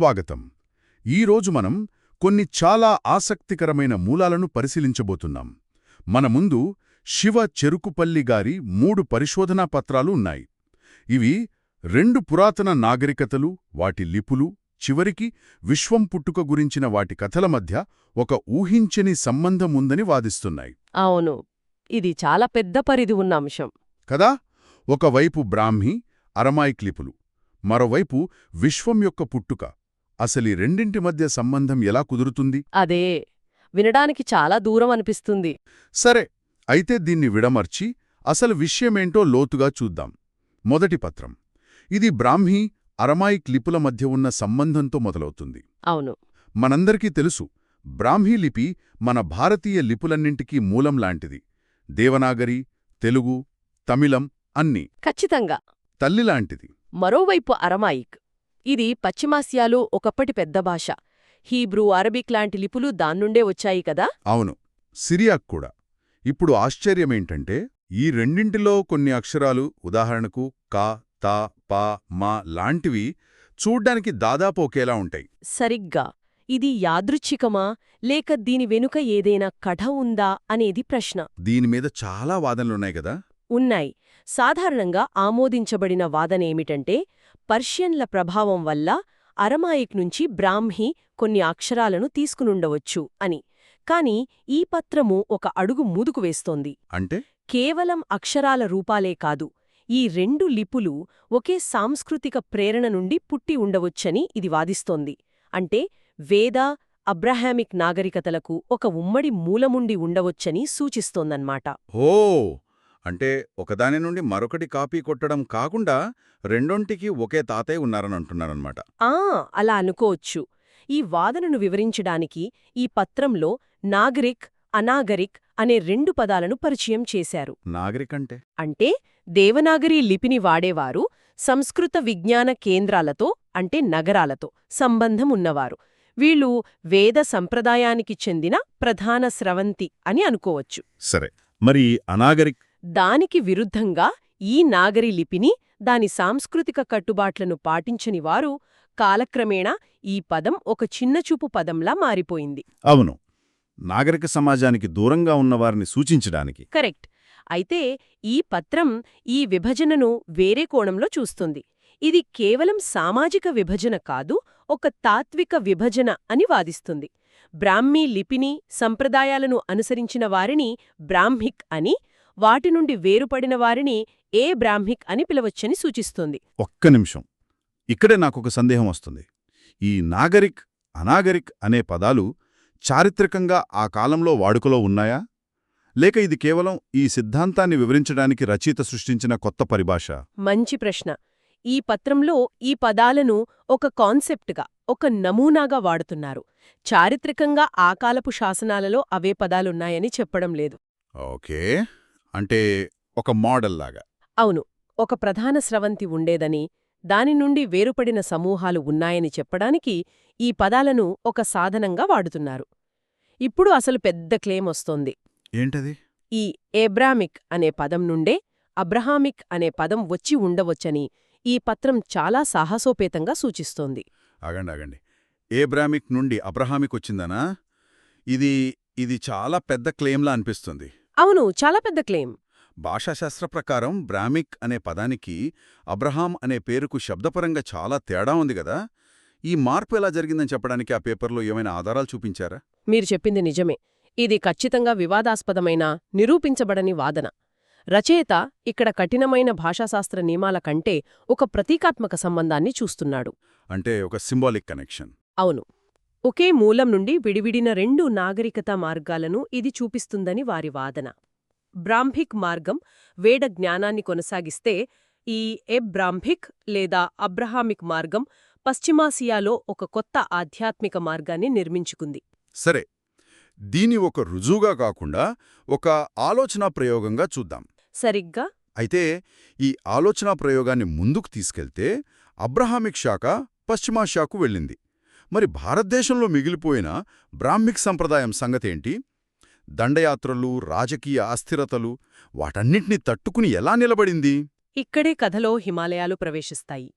స్వాగతం. ఈరోజు మనం కొన్ని చాలా ఆసక్తికరమైన మూలాలను పరిశీలించబోతున్నాం. మన ముందు శివ చెరుకుపల్లి గారి మూడు పరిశోధనా పత్రాలు ఉన్నాయి. ఇవి రెండు పురాతన నాగరికతలు వాటి లిపులు చివరికి విశ్వం పుట్టుక గురించిన వాటి కథల మధ్య ఒక ఊహించని సంబంధం ఉందని వాదిస్తున్నాయి. అవును. ఇది చాలా పెద్ద పరిధి ఉన్న అంశం. కదా? ఒకవైపు బ్రాహ్మి అరమాయిక్ లిపులు. మరోవైపు విశ్వం యొక్క పుట్టుక. అసలీ రెండింటి మధ్య సంబంధం ఎలా కుదురుతుంది? అదే వినడానికి చాలా దూరం అనిపిస్తుంది. సరే అయితే దీన్ని విడమర్చి అసలు విషయమేంటో లోతుగా చూద్దాం. మొదటి పత్రం. ఇది బ్రాహ్మీ అరమాయిక్ లిపుల మధ్య ఉన్న సంబంధంతో మొదలవుతుంది. అవును. మనందరికీ తెలుసు బ్రాహ్మీ లిపి మన భారతీయ లిపులన్నింటికీ మూలం లాంటిది. దేవనాగరి తెలుగు తమిళం అన్నీ. ఖచ్చితంగా. తల్లిలాంటిది మరోవైపు అరమాయిక్. ఇది పశ్చిమాసియాలో ఒకప్పటి పెద్ద భాష. హీబ్రూ అరబిక్ లాంటి లిపులు దాన్నుండే వచ్చాయి కదా? అవును. సిరియాక్ కూడా. ఇప్పుడు ఆశ్చర్యమేంటంటే ఈ రెండింటిలో కొన్ని అక్షరాలు ఉదాహరణకు కా తా పా మా లాంటివి చూడ్డానికి దాదాపు ఒకేలా ఉంటాయి. సరిగ్గా. ఇది యాదృచ్ఛికమా? లేక దీని వెనుక ఏదైనా కథ ఉందా? అనేది ప్రశ్న. దీని మీద చాలా వాదనలున్నాయి కదా? ఉన్నాయి. సాధారణంగా ఆమోదించబడిన వాదనేమిటంటే పర్షియన్ల ప్రభావం వల్ల అరమాయిక్ నుంచి బ్రాహ్మీ కొన్ని అక్షరాలను తీసుకునుండవచ్చు అని. కాని ఈ పత్రము ఒక అడుగు ముందుకు వేస్తోంది. అంటే? కేవలం అక్షరాల రూపాలే కాదు ఈ రెండు లిపులు ఒకే సాంస్కృతిక ప్రేరణ నుండి పుట్టి ఉండవచ్చని ఇది వాదిస్తోంది. అంటే వేద అబ్రహామిక్ నాగరికతలకు ఒక ఉమ్మడి మూలముండి ఉండవచ్చని సూచిస్తోందన్నమాట. ఓ! అంటే ఒకదాని నుండి మరొకటి కాపీ కొట్టడం కాకుండా రెండొంటికి ఒకే తాతయ్య ఉన్నారని అంటున్నారనమాట ఆ అలా అనుకోవచ్చు. ఈ వాదనను వివరించడానికి ఈ పత్రంలో నాగరిక్ అనాగరిక్ అనే రెండు పదాలను పరిచయం చేశారు. నాగరికంటే? అంటే దేవనాగరి లిపిని వాడేవారు సంస్కృత విజ్ఞాన కేంద్రాలతో అంటే నగరాలతో సంబంధం ఉన్నవారు వీళ్ళు వేద సంప్రదాయానికి చెందిన ప్రధాన స్రవంతి అని అనుకోవచ్చు. సరే. మరి అనాగరిక్ దానికి విరుద్ధంగా ఈ నాగరి లిపిని దాని సాంస్కృతిక కట్టుబాట్లను పాటించని వారు కాలక్రమేణా ఈ పదం ఒక చిన్నచూపు పదంలా మారిపోయింది. అవును. నాగరిక సమాజానికి దూరంగా ఉన్నవారిని సూచించడానికి. కరెక్ట్. అయితే ఈ పత్రం ఈ విభజనను వేరే కోణంలో చూస్తుంది. ఇది కేవలం సామాజిక విభజన కాదు ఒక తాత్విక విభజన అని వాదిస్తుంది. బ్రాహ్మీ లిపిని సంప్రదాయాలను అనుసరించిన వారిని బ్రాహ్మిక్ అని వాటి నుండి వేరుపడిన వారిని ఏ బ్రాహ్మిక్ అని పిలవచ్చని సూచిస్తుంది. ఒక్క నిమిషం. ఇక్కడే నాకొక సందేహం వస్తుంది. ఈ నాగరిక్ అనాగరిక్ అనే పదాలు చారిత్రకంగా ఆ కాలంలో వాడుకలో ఉన్నాయా? లేక ఇది కేవలం ఈ సిద్ధాంతాన్ని వివరించడానికి రచయిత సృష్టించిన కొత్త పరిభాష? మంచి ప్రశ్న. ఈ పత్రంలో ఈ పదాలను ఒక కాన్సెప్ట్గా ఒక నమూనాగా వాడుతున్నారు. చారిత్రకంగా ఆ కాలపు శాసనాలలో అవే పదాలున్నాయని చెప్పడం లేదు. ఓకే. అంటే ఒక మోడల్ లాగా. అవును. ఒక ప్రధాన స్రవంతి ఉండేదని దాని నుండి వేరుపడిన సమూహాలు ఉన్నాయని చెప్పడానికి ఈ పదాలను ఒక సాధనంగా వాడుతున్నారు. ఇప్పుడు అసలు పెద్ద క్లెయిమ్ వస్తోంది. ఏంటది? ఈ ఏబ్రామిక్ అనే పదం నుండే అబ్రహామిక్ అనే పదం వచ్చి ఉండవచ్చని ఈ పత్రం చాలా సాహసోపేతంగా సూచిస్తోంది. ఆగండి ఆగండి. ఏబ్రామిక్ నుండి అబ్రహామిక్ వచ్చిందనా? ఇది ఇది చాలా పెద్ద క్లెయిమ్లా అనిపిస్తుంది. అవును చాలా పెద్ద క్లెయిమ్. భాషాశాస్త్ర ప్రకారం బ్రామిక్ అనే పదానికి అబ్రహాం అనే పేరుకు శబ్దపరంగా చాలా తేడా ఉంది కదా ఈ మార్పు ఎలా జరిగిందని చెప్పడానికి ఆ పేపర్లో ఏమైనా ఆధారాలు చూపించారా? మీరు చెప్పింది నిజమే. ఇది ఖచ్చితంగా వివాదాస్పదమైన నిరూపించబడని వాదన. రచయిత ఇక్కడ కఠినమైన భాషాశాస్త్ర నియమాల కంటే ఒక ప్రతీకాత్మక సంబంధాన్ని చూస్తున్నాడు. అంటే ఒక సింబాలిక్ కనెక్షన్. అవును. ఒకే మూలం నుండి విడివిడిన రెండు నాగరికతా మార్గాలను ఇది చూపిస్తుందని వారి వాదన. బ్రాంభిక్ మార్గం వేద జ్ఞానాన్ని కొనసాగిస్తే ఈ ఎబ్రాంభిక్ లేదా అబ్రహామిక్ మార్గం పశ్చిమాసియాలో ఒక కొత్త ఆధ్యాత్మిక మార్గాన్ని నిర్మించుకుంది. సరే దీని ఒక రుజువుగా కాకుండా ఒక ఆలోచనా ప్రయోగంగా చూద్దాం. సరిగ్గా? అయితే ఈ ఆలోచనా ప్రయోగాన్ని ముందుకు తీసుకెళ్తే అబ్రహామిక్ శాఖ పశ్చిమా శాఖకు వెళ్ళింది. మరి భారతదేశంలో మిగిలిపోయిన బ్రాహ్మిక్ సంప్రదాయం సంగతేంటి? దండయాత్రలు రాజకీయ అస్థిరతలు వాటన్నింటినీ తట్టుకుని ఎలా నిలబడింది? ఇక్కడే కథలో హిమాలయాలు ప్రవేశిస్తాయి.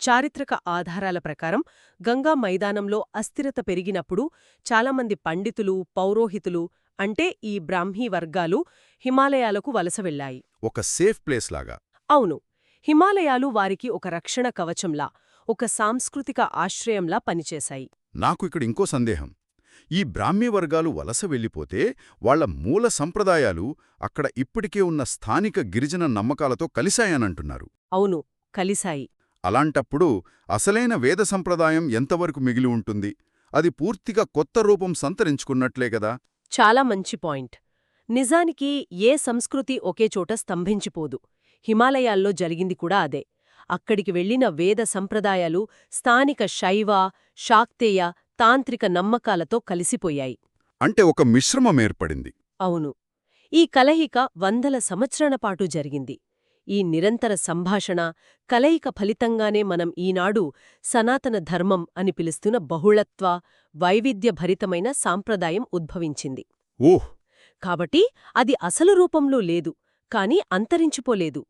చారిత్రక ఆధారాల ప్రకారం గంగా మైదానంలో అస్థిరత పెరిగినప్పుడు చాలామంది పండితులు పౌరోహితులు అంటే ఈ బ్రాహ్మీ వర్గాలు హిమాలయాలకు వలస వెళ్ళాయి ఒక సేఫ్ ప్లేస్ లాగా. అవును హిమాలయాలు వారికి ఒక రక్షణ కవచంలా ఒక సాంస్కృతిక ఆశ్రయంలా పనిచేశాయి. నాకు ఇక్కడ ఇంకో సందేహం. ఈ బ్రాహ్మీ వర్గాలు వలస వెళ్ళిపోతే వాళ్ళ మూల సంప్రదాయాలు అక్కడ ఇప్పటికే ఉన్న స్థానిక గిరిజన నమ్మకాలతో కలిశాయనంటున్నారు. అవును కలిశాయి. అలాంటప్పుడు అసలైన వేద సంప్రదాయం ఎంతవరకు మిగిలి ఉంటుంది? అది పూర్తిగా కొత్త రూపం సంతరించుకున్నట్లే గదా చాలా మంచి పాయింట్. నిజానికి ఏ సంస్కృతి ఒకే చోట స్తంభించిపోదు. హిమాలయాల్లో జరిగింది కూడా అదే. అక్కడికి వెళ్ళిన వేద సంప్రదాయాలు స్థానిక శైవ శాక్తేయ తాంత్రిక నమ్మకాలతో కలిసిపోయాయి. అంటే ఒక మిశ్రమం ఏర్పడింది. అవును. ఈ కలయిక వందల సంవత్సరాల పాటు జరిగింది. ఈ నిరంతర సంభాషణ కలయిక ఫలితంగానే మనం ఈనాడు సనాతన ధర్మం అని పిలుస్తున్న బహుళత్వ వైవిధ్యభరితమైన సాంప్రదాయం ఉద్భవించింది. ఓహ్! కాబట్టి అది అసలు రూపంలో లేదు కాని అంతరించిపోలేదు.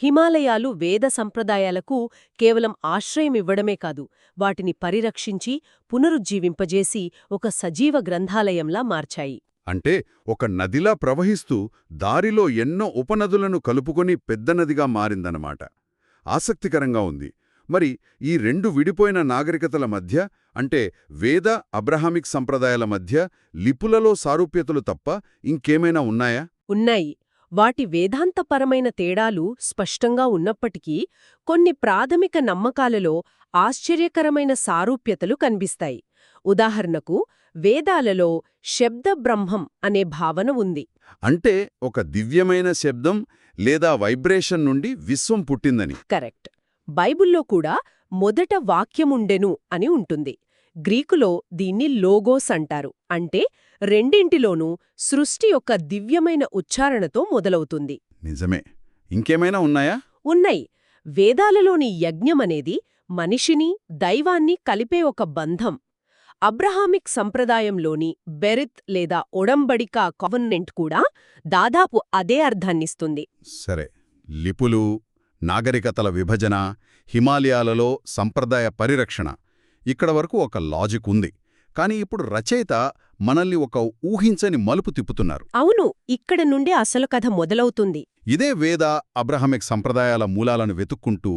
హిమాలయాలు వేద సంప్రదాయాలకు కేవలం ఆశ్రయమివ్వడమే కాదు వాటిని పరిరక్షించి పునరుజ్జీవింపజేసి ఒక సజీవ గ్రంథాలయంలా మార్చాయి. అంటే ఒక నదిలా ప్రవహిస్తూ దారిలో ఎన్నో ఉపనదులను కలుపుకొని పెద్ద నదిగా మారిందన్నమాట. ఆసక్తికరంగా ఉంది. మరి ఈ రెండు విడిపోయిన నాగరికతల మధ్య అంటే వేద అబ్రహామిక్ సంప్రదాయాల మధ్య లిపులలో సారూప్యతలు తప్ప ఇంకేమైనా ఉన్నాయా? ఉన్నాయి. వాటి వేదాంతపరమైన తేడాలు స్పష్టంగా ఉన్నప్పటికీ కొన్ని ప్రాథమిక నమ్మకాలలో ఆశ్చర్యకరమైన సారూప్యతలు కనిపిస్తాయి. ఉదాహరణకు వేదాలలో శబ్దబ్రహ్మం అనే భావన ఉంది. అంటే ఒక దివ్యమైన శబ్దం లేదా వైబ్రేషన్ నుండి విశ్వం పుట్టిందని. కరెక్ట్. బైబుల్లో కూడా మొదట వాక్యముండెను అని ఉంటుంది. గ్రీకులో దీన్ని లోగోస్ అంటారు. అంటే రెండింటిలోనూ సృష్టి యొక్క దివ్యమైన ఉచ్చారణతో మొదలవుతుంది. నిజమే. ఇంకేమైనా ఉన్నాయా? ఉన్నయి. వేదాలలోని యజ్ఞమనేది మనిషిని దైవాన్ని కలిపే ఒక బంధం. అబ్రహామిక్ సంప్రదాయంలోని బెరిత్ లేదా ఒడంబడిక కవన్నెంట్ కూడా దాదాపు అదే అర్థాన్నిస్తుంది. సరే. లిపులు నాగరికతల విభజన హిమాలయాలలో సంప్రదాయ పరిరక్షణ ఇక్కడ వరకు ఒక లాజిక్ ఉంది. కానీ ఇప్పుడు రచయిత మనల్ని ఒక ఊహించని మలుపు తిప్పుతున్నారు. అవును ఇక్కడ నుండే అసలు కథ మొదలవుతుంది. ఇదే వేద అబ్రహమిక్ సంప్రదాయాల మూలాలను వెతుక్కుంటూ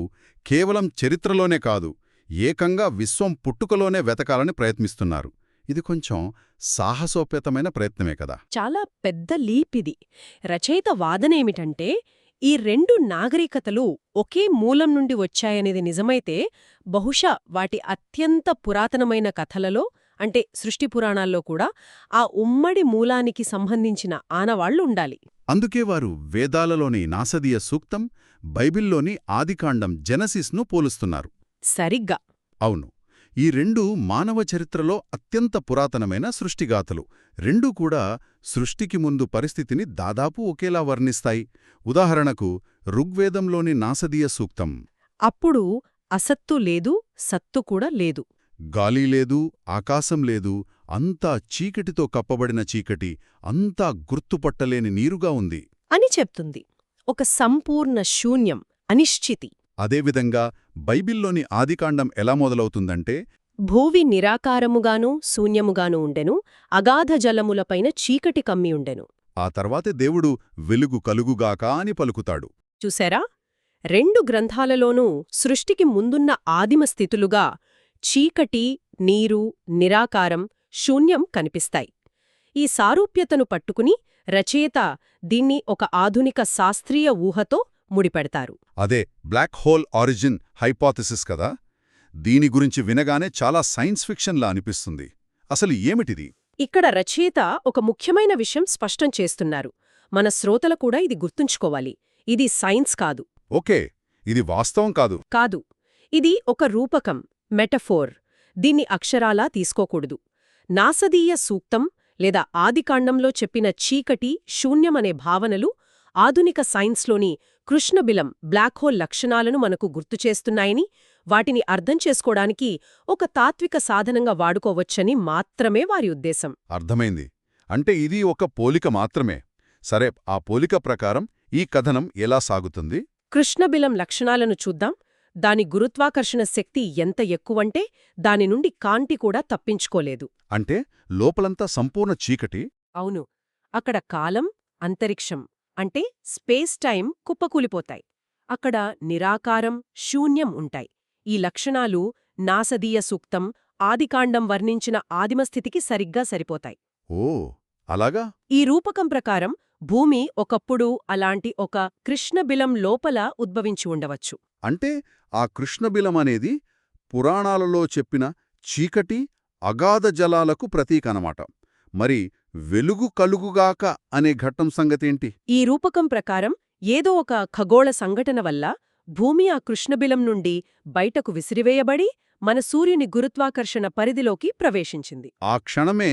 కేవలం చరిత్రలోనే కాదు ఏకంగా విశ్వం పుట్టుకలోనే వెతకాలని ప్రయత్నిస్తున్నారు. ఇది కొంచెం సాహసోపేతమైన ప్రయత్నమే కదా. చాలా పెద్ద లీపిది. రచయిత వాదనేమిటంటే ఈ రెండు నాగరికతలు ఒకే మూలం నుండి వచ్చాయనేది నిజమైతే బహుశా వాటి అత్యంత పురాతనమైన కథలలో అంటే సృష్టి పురాణాల్లో కూడా ఆ ఉమ్మడి మూలానికి సంబంధించిన ఆనవాళ్ళుండాలి అందుకే వారు వేదాలలోని నాసదీయ సూక్తం బైబిల్లోని ఆదికాండం జెనసిస్ను పోలుస్తున్నారు. సరిగ్గా. అవును. ఈ రెండు మానవ చరిత్రలో అత్యంత పురాతనమైన సృష్టిగాథలు. రెండూ కూడా సృష్టికి ముందు పరిస్థితిని దాదాపు ఒకేలా వర్ణిస్తాయి. ఉదాహరణకు ఋగ్వేదంలోని నాసదీయ సూక్తం. అప్పుడు అసత్తు లేదు సత్తు కూడా లేదు. గాలి లేదు ఆకాశం లేదు అంతా చీకటితో కప్పబడిన చీకటి అంతా గుర్తుపట్టలేని నీరుగా ఉంది. అని చెప్తుంది. ఒక సంపూర్ణ శూన్యం అనిశ్చితి. అదేవిధంగా బైబిల్లోని ఆదికాండం ఎలా మొదలవుతుందంటే భూవి నిరాకారముగానూ శూన్యముగానూ ఉండెను అగాధ జలములపైన చీకటి కమ్మి ఉండెను. ఆ తర్వాతే దేవుడు వెలుగు కలుగుగాక అని పలుకుతాడు. చూశారా? రెండు గ్రంథాలలోనూ సృష్టికి ముందున్న ఆదిమ స్థితులుగా చీకటి నీరు నిరాకారం శూన్యం కనిపిస్తాయి. ఈ సారూప్యతను పట్టుకుని రచయిత దీన్ని ఒక ఆధునిక శాస్త్రీయ ఊహతో ముడిపెడతారు. అదే బ్లాక్ హోల్ ఆరిజిన్ హైపాథసిస్ కదా? దీని గురించి వినగానే చాలా సైన్స్ ఫిక్షన్లా అనిపిస్తుంది. అసలు ఏమిటిది? ఇక్కడ రచయిత ఒక ముఖ్యమైన విషయం స్పష్టం చేస్తున్నారు. మన శ్రోతలు కూడా ఇది గుర్తుంచుకోవాలి. ఇది సైన్స్ కాదు. ఓకే ఇది వాస్తవం కాదు. కాదు. ఇది ఒక రూపకం మెటఫోర్ దీన్ని అక్షరాలా తీసుకోకూడదు. నాసదీయ సూక్తం లేదా ఆదికాండంలో చెప్పిన చీకటి శూన్యమనే భావనలు ఆధునిక సైన్స్లోని కృష్ణబిలం బ్లాక్ హోల్ లక్షణాలను మనకు గుర్తుచేస్తున్నాయని వాటిని అర్థం చేసుకోవడానికి ఒక తాత్విక సాధనంగా వాడుకోవచ్చని మాత్రమే వారి ఉద్దేశం. అర్థమైంది. అంటే ఇది ఒక పోలిక మాత్రమే. సరే ఆ పోలిక ప్రకారం ఈ కథనం ఎలా సాగుతుంది? కృష్ణబిలం లక్షణాలను చూద్దాం. దాని గురుత్వాకర్షణ శక్తి ఎంత ఎక్కువంటే దాని నుండి కాంతి కూడా తప్పించుకోలేదు. అంటే లోపలంతా సంపూర్ణ చీకటి? అవును. అక్కడ కాలం అంతరిక్షం. అంటే స్పేస్ టైం కుప్పకూలిపోతాయి. అక్కడ నిరాకారం శూన్యం ఉంటాయి. ఈ లక్షణాలు నాసదీయ సూక్తం ఆదికాండం వర్ణించిన ఆదిమస్థితికి సరిగ్గా సరిపోతాయి. ఓ అలాగా? ఈ రూపకం ప్రకారం భూమి ఒకప్పుడు అలాంటి ఒక కృష్ణబిలం లోపల ఉద్భవించి ఉండవచ్చు. అంటే ఆ కృష్ణబిలం అనేది పురాణాలలో చెప్పిన చీకటి అగాధ జలాలకు ప్రతీక అనమాట మరి వెలుగు కలుగుగాక అనే ఘట్టం సంగతేంటి? ఈ రూపకం ప్రకారం ఏదో ఒక ఖగోళ సంఘటన వల్ల భూమి ఆ కృష్ణబిలం నుండి బయటకు విసిరివేయబడి మన సూర్యుని గురుత్వాకర్షణ పరిధిలోకి ప్రవేశించింది. ఆ క్షణమే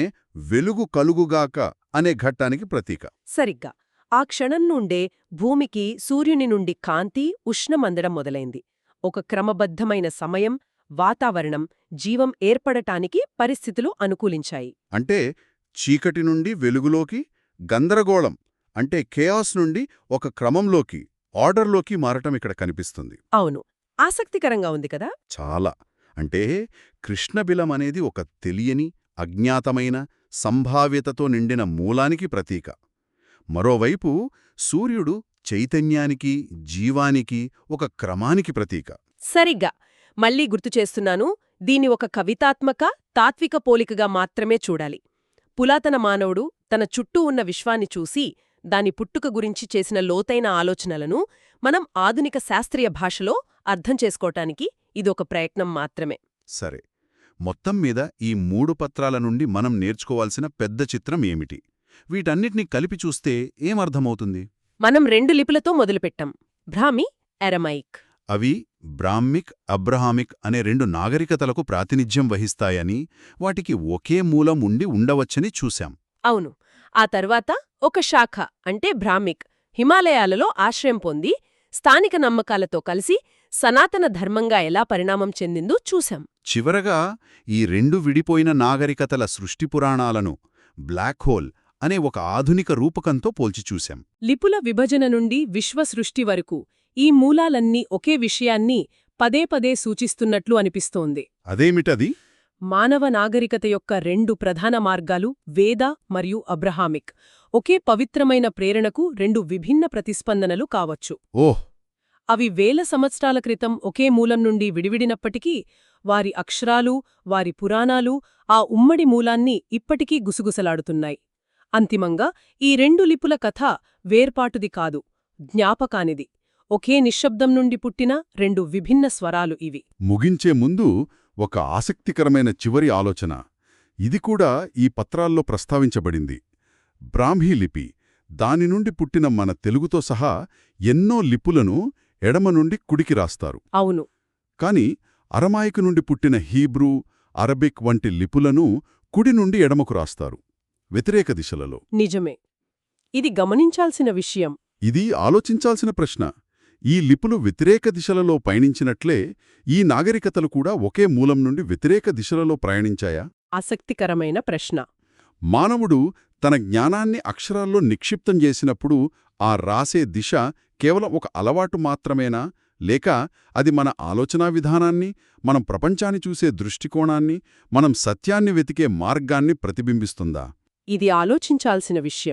వెలుగు కలుగుగాక అనే ఘట్టానికి ప్రతీక. సరిగ్గా. ఆ క్షణం నుండే భూమికి సూర్యుని నుండి కాంతి ఉష్ణమందడం మొదలైంది. ఒక క్రమబద్ధమైన సమయం వాతావరణం జీవం ఏర్పడటానికి పరిస్థితులు అనుకూలించాయి. అంటే చీకటి నుండి వెలుగులోకి గందరగోళం అంటే కేయాస్ నుండి ఒక క్రమంలోకి ఆర్డర్లోకి మారటం ఇక్కడ కనిపిస్తుంది. అవును. ఆసక్తికరంగా ఉంది కదా? చాలా. అంటే కృష్ణబిలం అనేది ఒక తెలియని అజ్ఞాతమైన సంభావ్యతతో నిండిన మూలానికి ప్రతీక. మరోవైపు సూర్యుడు చైతన్యానికి జీవానికి ఒక క్రమానికి ప్రతీక. సరిగ్గా. మళ్ళీ గుర్తు చేస్తున్నాను దీని ఒక కవితాత్మక తాత్విక పోలికగా మాత్రమే చూడాలి. పులాతన మానవుడు తన చుట్టూ ఉన్న విశ్వాన్ని చూసి దాని పుట్టుక గురించి చేసిన లోతైన ఆలోచనలను మనం ఆధునిక శాస్త్రీయ భాషలో అర్థం చేసుకోటానికి ఇదొక ప్రయత్నం మాత్రమే. సరే మొత్తం మీద ఈ మూడు పత్రాల నుండి మనం నేర్చుకోవాల్సిన పెద్ద చిత్రం ఏమిటి? వీటన్నిటినీ కలిపి చూస్తే ఏమర్థమవుతుంది? మనం రెండు లిపులతో మొదలుపెట్టాం. భ్రామి ఎరమైక్. అవి బ్రాహ్మిక్ అబ్రహామిక్ అనే రెండు నాగరికతలకు ప్రాతినిధ్యం వహిస్తాయని వాటికి ఒకే మూలం ఉండి ఉండవచ్చని చూశాం. అవును. ఆ తర్వాత ఒక శాఖ అంటే భ్రామిక్ హిమాలయాలలో ఆశ్రయం పొంది స్థానిక నమ్మకాలతో కలిసి సనాతన ధర్మంగా ఎలా పరిణామం చెందిందో చూశాం. చివరగా ఈ రెండు విడిపోయిన నాగరికతల సృష్టి పురాణాలను బ్లాక్ హోల్ అనే ఒక ఆధునిక రూపకంతో పోల్చి చూశాం. లిపుల విభజన నుండి విశ్వసృష్టి వరకు ఈ మూలాలన్నీ ఒకే విషయాన్ని పదే పదే సూచిస్తున్నట్లు అనిపిస్తోంది. అదేమిటది? మానవ నాగరికత యొక్క రెండు ప్రధాన మార్గాలు వేద మరియు అబ్రహామిక్. ఒకే పవిత్రమైన ప్రేరణకు రెండు విభిన్న ప్రతిస్పందనలు కావచ్చు. ఓహ్! అవి వేల సంవత్సరాల క్రితం ఒకే మూలం నుండి విడివిడినప్పటికీ వారి అక్షరాలు వారి పురాణాలు ఆ ఉమ్మడి మూలాన్ని ఇప్పటికీ గుసగుసలాడుతున్నాయి. అంతిమంగా ఈ రెండు లిపుల కథ వేర్పాటుది కాదు జ్ఞాపకానిది. ఒకే నిశ్శబ్దం నుండి పుట్టిన రెండు విభిన్న స్వరాలు ఇవి. ముగించే ముందు ఒక ఆసక్తికరమైన చివరి ఆలోచన. ఇది కూడా ఈ పత్రాల్లో ప్రస్తావించబడింది. బ్రాహ్మీ లిపి దాని నుండి పుట్టిన మన తెలుగుతో సహా ఎన్నో లిపులను ఎడమ నుండి కుడికి రాస్తారు. అవును. కాని అరమాయికు నుండి పుట్టిన హీబ్రూ అరబిక్ వంటి లిపులను కుడి నుండి ఎడమకు రాస్తారు. వ్యతిరేక దిశలలో. నిజమే. ఇది గమనించాల్సిన విషయం. ఇది ఆలోచించాల్సిన ప్రశ్న. ఈ లిపులు వ్యతిరేక దిశలలో పయనించినట్లే ఈ నాగరికతలు కూడా ఒకే మూలం నుండి వ్యతిరేక దిశలలో ప్రయాణించాయా? ఆసక్తికరమైన ప్రశ్న. మానవుడు తన జ్ఞానాన్ని అక్షరాల్లో నిక్షిప్తం చేసినప్పుడు ఆ రాసే దిశ కేవలం ఒక అలవాటు మాత్రమేనా? లేక అది మన ఆలోచనా విధానాన్ని మనం ప్రపంచాన్ని చూసే దృష్టికోణాన్ని మనం సత్యాన్ని వెతికే మార్గాన్ని ప్రతిబింబిస్తుందా? ఇది ఆలోచించాల్సిన విషయం.